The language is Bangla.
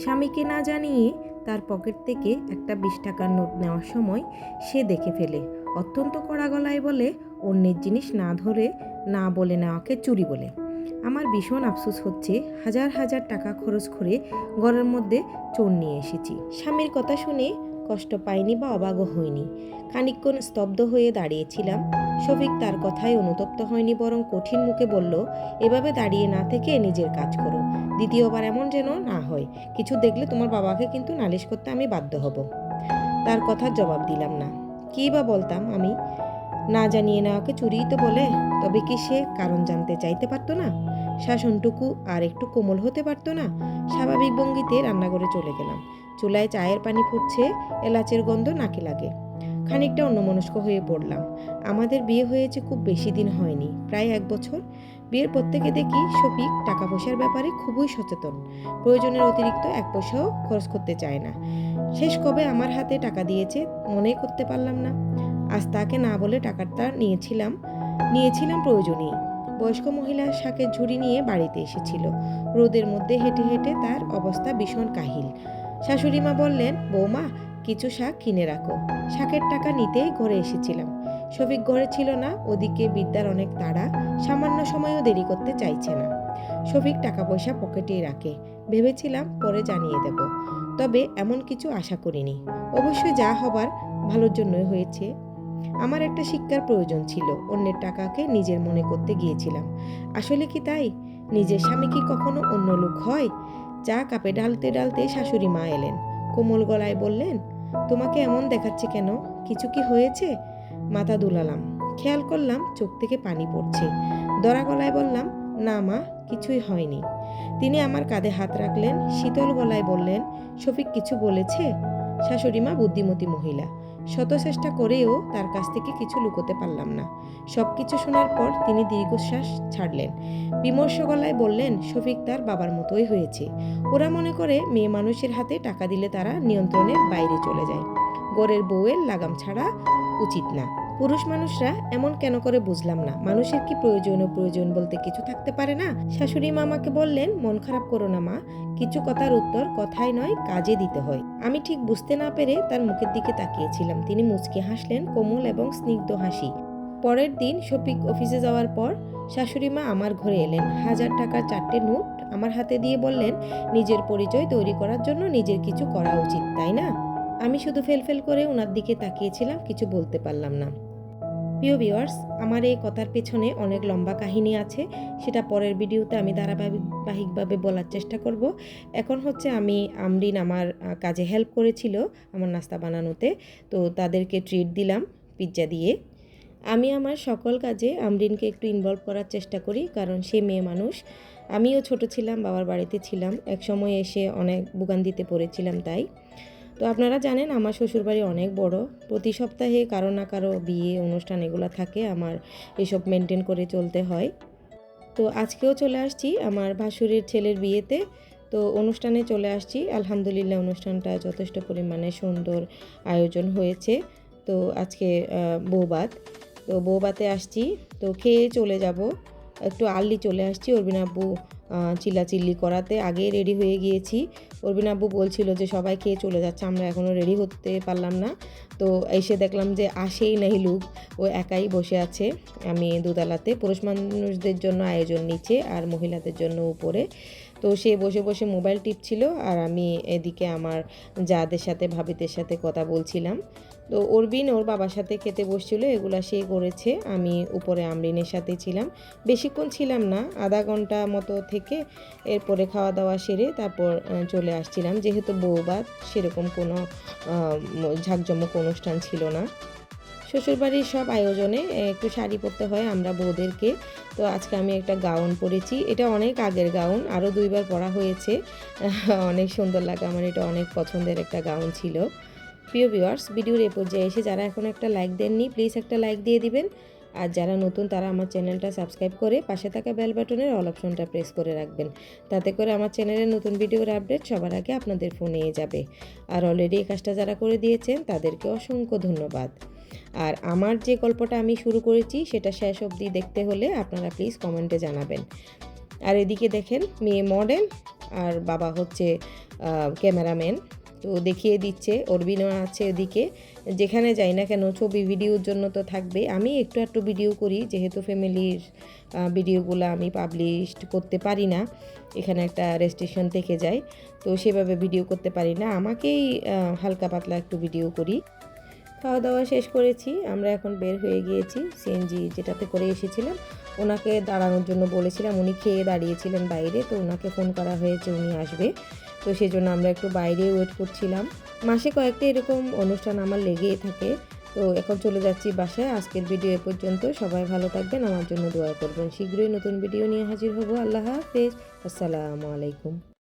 স্বামীকে না জানিয়ে তার পকেট থেকে একটা বিশ টাকার নোট নেওয়ার সময় সে দেখে ফেলে। অত্যন্ত কড়া গলায় বলে, অন্যের জিনিস না ধরে না বলে নেওয়াকে চুরি বলে। আমার ভীষণ আফসোস হচ্ছে, হাজার হাজার টাকা খরচ করে ঘরের মধ্যে চোর নিয়ে এসেছি। স্বামীর কথা শুনে কষ্ট পাইনি বা অবাগও হইনি। খানিকক্ষণ স্তব্ধ হয়ে দাঁড়িয়েছিলাম। শফিক তার কথায় অনুতপ্ত হয়নি, বরং কঠিন মুখে বলল, এভাবে দাঁড়িয়ে না থেকে নিজের কাজ করো। দ্বিতীয়বার এমন যেন না হয়। কিছু দেখলে তোমার বাবাকে কিন্তু নালিশ করতে আমি বাধ্য হব তার কথার জবাব দিলাম না। কী বা বলতাম আমি? না জানিয়ে নেওয়াকে চুরিই তো বলে। তবে কি সে কারণ জানতে চাইতে পারতো না? শাসনটুকু আর একটু কোমল হতে পারতো না? স্বাভাবিক ভঙ্গিতে রান্নাঘরে চলে গেলাম। চুলায় চায়ের পানি ফুটছে, এলাচের গন্ধ নাকে লাগে। খানিকটা অন্যমনস্ক হয়ে পড়লাম। আমাদের বিয়ে হয়েছে খুব বেশি দিন হয়নি, প্রায় এক বছর। বিয়ের প্রত্যেকে দেখি শফিক টাকা পয়সার ব্যাপারে খুবই সচেতন। প্রয়োজনের অতিরিক্ত এক পয়সাও খরচ করতে চায় না। শেষ কবে আমার হাতে টাকা দিয়েছে মনে করতে পারলাম না। আজ তাকে না বলে টাকাটা নিয়েছিলাম নিয়েছিলাম প্রয়োজনেই। বয়স্ক মহিলা শাকের ঝুড়ি নিয়ে বাড়িতে এসেছিল। রোদের মধ্যে হেঁটে হেঁটে তার অবস্থা ভীষণ কাহিল। শাশুড়ি মা বললেন, বৌমা কিছু শাক কিনে রাখো। শাকের টাকা নিতেই ঘরে এসেছিলাম। শফিক ঘরে ছিল না, ওদিকে বিদ্যার অনেক তাড়া, সামান্য সময়ও দেরি করতে চাইছে না। শফিক টাকা পয়সা পকেটেই রাখে। ভেবেছিলাম পরে জানিয়ে দেব। তবে এমন কিছু আশা করিনি। অবশ্যই যা হবার ভালোর জন্যই হয়েছে। আমার একটা শিক্ষার প্রয়োজন ছিল, অন্যের টাকাকে নিজের মনে করতে গিয়েছিলাম। আসলে কি তাই? নিজের স্বামী কি কখনো অন্য লোক হয়? চা কাপে ডালতে ডালতে শাশুড়ি মা এলেন। কোমল গলায় বললেন তোমাকে এমন দেখাচ্ছে কেন? কিছু কি হয়েছে? মাথা দুলালাম। খেয়াল করলাম চোখ থেকে পানি পড়ছে। দরা গলায় বললাম, না মা, কিছুই হয়নি। তিনি আমার কাঁধে হাত রাখলেন, শীতল গলায় বললেন, শফিক কিছু বলেছে? শাশুড়ি মা বুদ্ধিমতী মহিলা। শত চেষ্টা করেও তার কাছ থেকে কিছু লুকোতে পারলাম না। সব কিছু শোনার পর তিনি দীর্ঘশ্বাস ছাড়লেন। বিমর্ষ গলায় বললেন, শফিক তার বাবার মতোই হয়েছে। ওরা মনে করে মেয়ে মানুষের হাতে টাকা দিলে তারা নিয়ন্ত্রণের বাইরে চলে যায়। গড়ের বউয়ের লাগাম ছাড়া উচিত না। পুরুষ মানুষরা এমন কেন করে বুঝলাম না? মানুষের কি প্রয়োজন ও প্রয়োজন বলতে কিছু থাকতে পারে না? শাশুড়ি মা আমাকে বললেন, মন খারাপ করো না মা। কিছু কথার উত্তর কথায় নয়, কাজে দিতে হয়। আমি ঠিক বুঝতে না পেরে তার মুখের দিকে তাকিয়েছিলাম। তিনি মুচকি হাসলেন, কোমল এবং স্নিগ্ধ হাসি। পরের দিন শফিক অফিসে যাওয়ার পর শাশুড়ি মা আমার ঘরে এলেন। হাজার টাকার চারটে নোট আমার হাতে দিয়ে বললেন, নিজের পরিচয় তৈরি করার জন্য নিজের কিছু করা উচিত, তাই না? আমি শুধু ফেলফেল করে ওনার দিকে তাকিয়েছিলাম, কিছু বলতে পারলাম না। প্রিয় ভিওয়ার্স আমার এই কথার পেছনে অনেক লম্বা কাহিনী আছে। সেটা পরের ভিডিওতে আমি ধারাবাহিকভাবে বলার চেষ্টা করব। এখন হচ্ছে আমি আমরিন আমার কাজে হেল্প করেছিল আমার নাস্তা বানানোতে। তো তাদেরকে ট্রিট দিলাম পিৎজা দিয়ে। আমি আমার সকল কাজে আমরিনকে একটু ইনভলভ করার চেষ্টা করি, কারণ সে মেয়ে মানুষ। আমিও ছোট ছিলাম, বাবার বাড়িতে ছিলাম। এক সময় এসে অনেক বুগান দিতে পড়েছিলাম তাই। তো আপনারা জানেন আমার শ্বশুরবাড়ি অনেক বড়। প্রতি সপ্তাহে কারও না কারও বিয়ে, অনুষ্ঠান এগুলো থাকে, আমার এসব মেনটেন করে চলতে হয়। তো আজকেও চলে আসছি আমার ভাসুরের ছেলের বিয়েতে। তো অনুষ্ঠানে চলে আসছি। আলহামদুলিল্লাহ অনুষ্ঠানটা যথেষ্ট পরিমাণে সুন্দর আয়োজন হয়েছে। তো আজকে বৌবাত। তো বৌবাতে আসছি। তো খেয়ে চলে যাব। একটু আর্লি চলে আসছি। অরবিন আব্বু চিল্লাচিল্লি করাতে। আগে রেডি হয়ে গিয়েছি। অরবিন আব্বু বলছিল যে, সবাই খেয়ে চলে যাচ্ছে, আমরা এখনও রেডি হতে পারলাম না। তো এসে দেখলাম যে, আসেই নাই লুক। ও একাই বসে আছে, আমি দুতলাতে। পুরুষ মানুষদের জন্য আয়োজন নিচে আর মহিলাদের জন্য উপরে। তো সে বসে বসে মোবাইল টিপছিল আর আমি এদিকে আমার যাদের সাথে, ভাবিদের সাথে কথা বলছিলাম। তো অরবিন ওর বাবার সাথে খেতে বসছিল, এগুলো সে করেছে। আমি উপরে আমরিনের সাথে ছিলাম। বেশিক্ষণ ছিলাম না, আধা ঘণ্টা মতো থেকে এরপরে খাওয়া দাওয়া সেরে তারপর চলে আসছিলাম। যেহেতু বউবাত সেরকম কোনো ঝাঁকজমক অনুষ্ঠান ছিল না। শ্বশুরবাড়ির সব আয়োজনে একটু শাড়ি পরতে হয় আমরা বউদেরকে। তো আজকে আমি একটা গাউন পরেছি। এটা অনেক আগের গাউন, আরও দুইবার পরা হয়েছে। অনেক সুন্দর লাগে, আমার এটা অনেক পছন্দের একটা গাউন ছিল। প্রিয় ভিউয়ার্স, ভিডিওর এ পর্যায়ে এসে যারা এখন একটা লাইক দেননি প্লিজ একটা লাইক দিয়ে দিবেন। আর যারা নতুন, তারা আমার চ্যানেলটা সাবস্ক্রাইব করে পাশে থাকা বেল বাটনের অল অপশনটা প্রেস করে রাখবেন। তাতে করে আমার চ্যানেলের নতুন ভিডিওর আপডেট সবার আগে আপনাদের ফোনে যাবে। আর অলরেডি এই কাজটা যারা করে দিয়েছেন, তাদেরকে অসংখ্য ধন্যবাদ। আর আমার যে গল্পটা আমি শুরু করেছি, সেটা শেষ অবধি দেখতে হলে আপনারা প্লিজ কমেন্টে জানাবেন। আর এদিকে দেখেন, মেয়ে মডেল আর বাবা হচ্ছে ক্যামেরাম্যান তো দেখিয়ে দিচ্ছে অরবিনও আছে এদিকে। যেখানে যাই না কেন, ছবি, ভিডিওর জন্য তো থাকবে। আমি একটু একটু ভিডিও করি, যেহেতু ফ্যামিলির ভিডিওগুলো আমি পাবলিশ করতে পারি না। এখানে একটা রেজিস্ট্রেশন থেকে যায়, তো সেভাবে ভিডিও করতে পারি না। আমাকেই হালকা পাতলা একটু ভিডিও করি। খাওয়া দাওয়া শেষ করেছি, আমরা এখন বের হয়ে গিয়েছি। সিএনজি যেটাতে করে এসেছিলাম, ওনাকে দাঁড়ানোর জন্য বলেছিলাম, উনি খেয়ে দাঁড়িয়েছিলেন বাইরে, তো ওনাকে ফোন করা হয়েছে, উনি আসবে। তো সেই জন্য আমরা একটু বাইরে ওয়েট করছিলাম। মাসে কয়েকটা এরকম অনুষ্ঠান আমার লেগেই থাকে। তো এখন চলে যাচ্ছি বাসায়। আজকের ভিডিও এ পর্যন্ত সবাই ভালো থাকবেন, আমার জন্য দোয়া করবেন। শীঘ্রই নতুন ভিডিও নিয়ে হাজির হব। আল্লাহ হাফেজ। আসসালামু আলাইকুম।